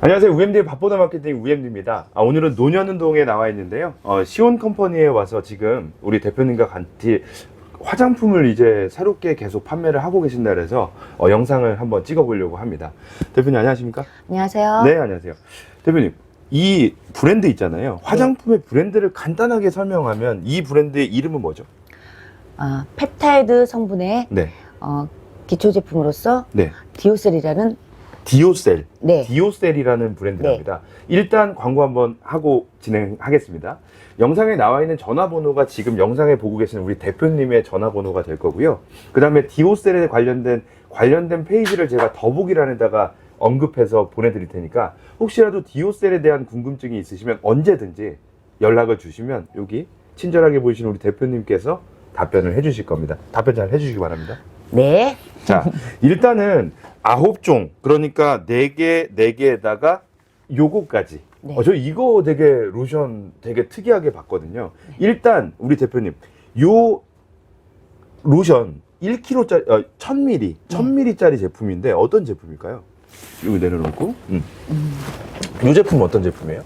안녕하세요. UMD의 밥보다 마케팅 UMD입니다. 아, 오늘은 논현운동에 나와 있는데요. 어, 시온 컴퍼니에 와서 지금 우리 대표님과 같이 화장품을 이제 새롭게 계속 판매를 하고 계신다 그래서 어, 영상을 한번 찍어보려고 합니다. 대표님 안녕하십니까? 안녕하세요. 네, 안녕하세요. 대표님, 이 브랜드 있잖아요. 화장품의 브랜드를 간단하게 설명하면 이 브랜드의 이름은 뭐죠? 어, 펩타이드 성분의 네, 어, 기초 제품으로서 네. 디오셀이라는 디오셀. 네. 디오셀이라는 브랜드랍니다. 일단 광고 한번 하고 진행하겠습니다. 영상에 나와 있는 전화번호가 지금 영상에 보고 계시는 우리 대표님의 전화번호가 될 거고요. 그 다음에 디오셀에 관련된 관련된 페이지를 제가 더보기란에다가 언급해서 보내드릴 테니까 혹시라도 디오셀에 대한 궁금증이 있으시면 언제든지 연락을 주시면 여기 친절하게 보이시는 우리 대표님께서 답변을 해주실 겁니다. 답변 잘 해주시기 바랍니다. 네. 자, 일단은 아홉 종, 그러니까 네 개, 네 개에다가 요거까지. 네. 어, 저 이거 되게 로션 되게 특이하게 봤거든요. 일단 우리 대표님, 요 로션 1kg짜리, 어, 1000ml, 1000ml짜리 제품인데 어떤 제품일까요? 여기 내려놓고. 음. 이 제품 어떤 제품이에요?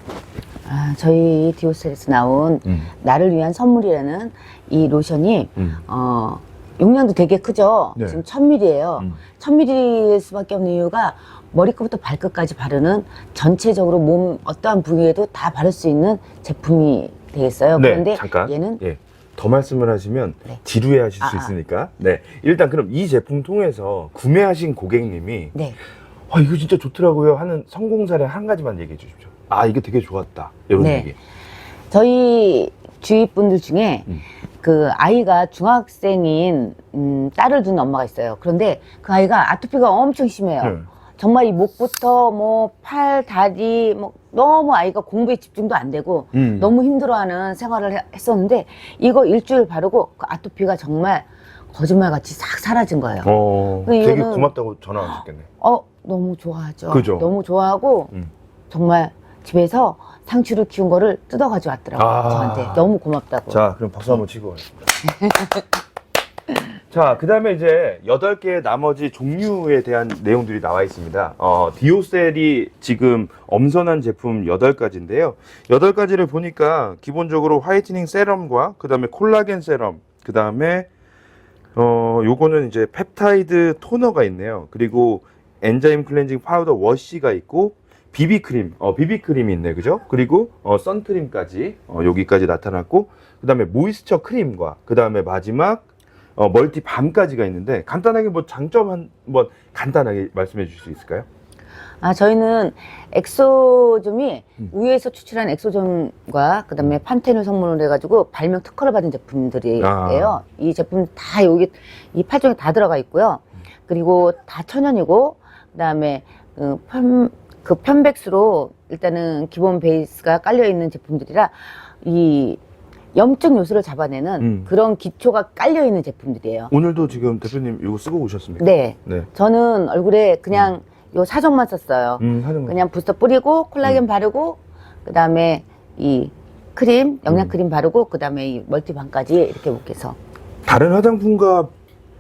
아, 저희 디오셀에서 나온 음. 나를 위한 선물이라는 이 로션이 음. 어, 용량도 되게 크죠. 네. 지금 1000ml예요. 음. 1000ml일 수밖에 없는 이유가 머리끝부터 발끝까지 바르는 전체적으로 몸 어떠한 부위에도 다 바를 수 있는 제품이 되겠어요. 그런데 네, 잠깐. 얘는 예. 더 말씀을 하시면 네. 지루해 하실 아, 수 아. 있으니까. 네. 일단 그럼 이 제품 통해서 구매하신 고객님이 네. 아, 이거 진짜 좋더라고요 하는 성공 사례 한 가지만 얘기해 주십시오. 아, 이거 되게 좋았다. 이런 네. 얘기. 저희 주위 분들 중에 음. 그 아이가 중학생인 음, 딸을 둔 엄마가 있어요. 그런데 그 아이가 아토피가 엄청 심해요. 네. 정말 이 목부터 뭐 팔, 다리 뭐 너무 아이가 공부에 집중도 안 되고 음. 너무 힘들어하는 생활을 해- 했었는데 이거 일주일 바르고 그 아토피가 정말 거짓말같이 싹 사라진 거예요. 어, 근데 되게 이거는- 고맙다고 전화 왔겠네. 어 너무 좋아하죠. 그죠? 너무 좋아하고 음. 정말 집에서 상추를 키운 거를 뜯어가지고 왔더라고요. 아. 저한테 너무 고맙다고. 자, 그럼 박수 한번 치고 가겠습니다. 자, 그 다음에 이제 여덟 개의 나머지 종류에 대한 내용들이 나와 있습니다. 어, 디오셀이 지금 엄선한 제품 여덟 가지인데요. 여덟 가지를 보니까 기본적으로 화이트닝 세럼과 그 다음에 콜라겐 세럼, 그 다음에 어, 요거는 이제 펩타이드 토너가 있네요. 그리고 엔자임 클렌징 파우더 워시가 있고 비비크림, 어, 비비크림이 있네, 그죠? 그리고 어, 선크림까지 어, 여기까지 나타났고 그 다음에 모이스처 크림과 그 다음에 마지막 어, 멀티 밤까지가 있는데 간단하게 뭐 장점 한번 간단하게 말씀해 주실 수 있을까요? 아 저희는 엑소점이 음. 우유에서 추출한 엑소점과 그다음에 판테놀 성분을 해가지고 발명 특허를 받은 제품들이에요. 아. 이 제품 다 여기 이 팔종에 다 들어가 있고요. 그리고 다 천연이고 그다음에 그, 편, 그 편백수로 일단은 기본 베이스가 깔려 있는 제품들이라 이 염증 요소를 잡아내는 음. 그런 기초가 깔려 있는 제품들이에요. 오늘도 지금 대표님 이거 쓰고 오셨습니까? 네, 네. 저는 얼굴에 그냥 요 사정만 썼어요. 음, 하는 거. 그냥 부스터 뿌리고 콜라겐 바르고 그다음에 이 크림 영양 음. 크림 바르고 그다음에 이 멀티밤까지 이렇게 묶여서 다른 화장품과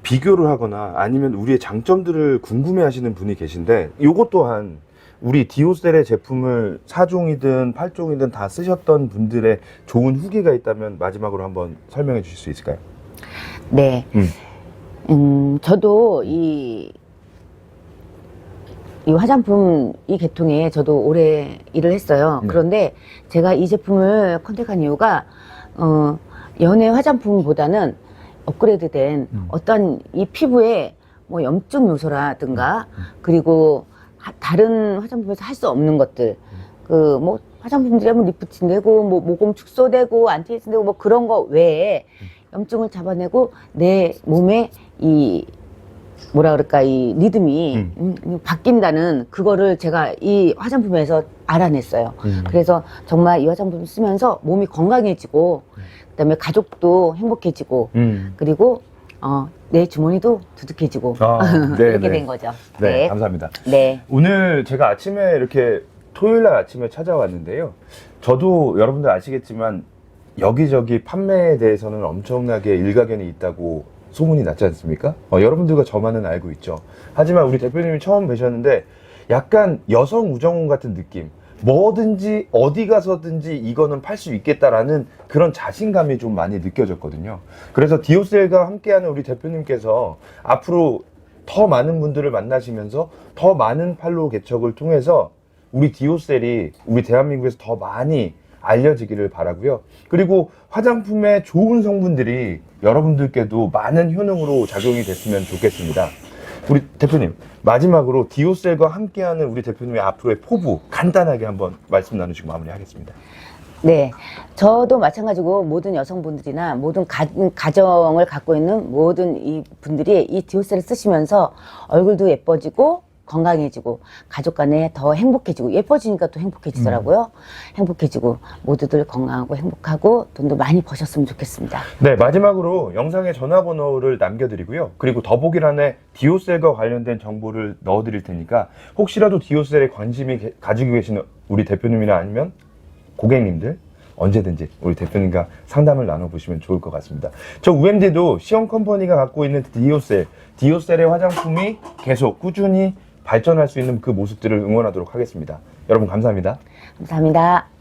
비교를 하거나 아니면 우리의 장점들을 궁금해 하시는 분이 계신데 요것 또한 우리 디오셀의 제품을 4종이든 8종이든 다 쓰셨던 분들의 좋은 후기가 있다면 마지막으로 한번 설명해 주실 수 있을까요? 네. 음. 음, 저도 이, 이 화장품 이 계통에 저도 오래 일을 했어요. 네. 그런데 제가 이 제품을 컨택한 이유가, 어, 연애 화장품보다는 업그레이드 된 음. 어떤 이 피부에 뭐 염증 요소라든가, 음. 그리고 하- 다른 화장품에서 할 수 없는 것들, 그 뭐 화장품들이 뭐 리프팅 되고, 뭐 모공 축소되고, 안티에이징 되고, 뭐 그런 거 외에 염증을 잡아내고 내 몸에 이 뭐라 그럴까 이 리듬이 음. 음, 음, 바뀐다는 그거를 제가 이 화장품에서 알아냈어요. 음. 그래서 정말 이 화장품 쓰면서 몸이 건강해지고 그다음에 가족도 행복해지고 음. 그리고 어, 내 주머니도 두둑해지고 아, 네, 이렇게 네. 된 거죠. 네, 네. 감사합니다. 네. 오늘 제가 아침에 이렇게 토요일 날 아침에 찾아왔는데요. 저도 여러분들 아시겠지만 여기저기 판매에 대해서는 엄청나게 일가견이 있다고 소문이 났지 않습니까? 어, 여러분들과 저만은 알고 있죠. 하지만 우리 대표님이 처음 뵈셨는데 약간 여성 우정훈 같은 느낌. 뭐든지 어디 가서든지 이거는 팔 수 있겠다라는 그런 자신감이 좀 많이 느껴졌거든요. 그래서 디오셀과 함께하는 우리 대표님께서 앞으로 더 많은 분들을 만나시면서 더 많은 팔로우 개척을 통해서 우리 디오셀이 우리 대한민국에서 더 많이 알려지기를 바라고요. 그리고 화장품의 좋은 성분들이 여러분들께도 많은 효능으로 작용이 됐으면 좋겠습니다. 우리 대표님 마지막으로 디오셀과 함께하는 우리 대표님의 앞으로의 포부 간단하게 한번 말씀 나누시고 마무리하겠습니다. 네. 저도 마찬가지고 모든 여성분들이나 모든 가, 가정을 갖고 있는 모든 이 분들이 이 디오셀을 쓰시면서 얼굴도 예뻐지고 건강해지고 가족 간에 더 행복해지고 예뻐지니까 또 행복해지더라고요. 행복해지고 모두들 건강하고 행복하고 돈도 많이 버셨으면 좋겠습니다. 네, 마지막으로 영상에 전화번호를 남겨드리고요. 그리고 더보기란에 디오셀과 관련된 정보를 넣어드릴 테니까 혹시라도 디오셀에 관심이 게- 가지고 계시는 우리 대표님이나 아니면 고객님들 언제든지 우리 대표님과 상담을 나눠보시면 좋을 것 같습니다. 저 UMD도 시험 컴퍼니가 갖고 있는 디오셀, 디오셀의 화장품이 계속 꾸준히 발전할 수 있는 그 모습들을 응원하도록 하겠습니다. 여러분 감사합니다. 감사합니다.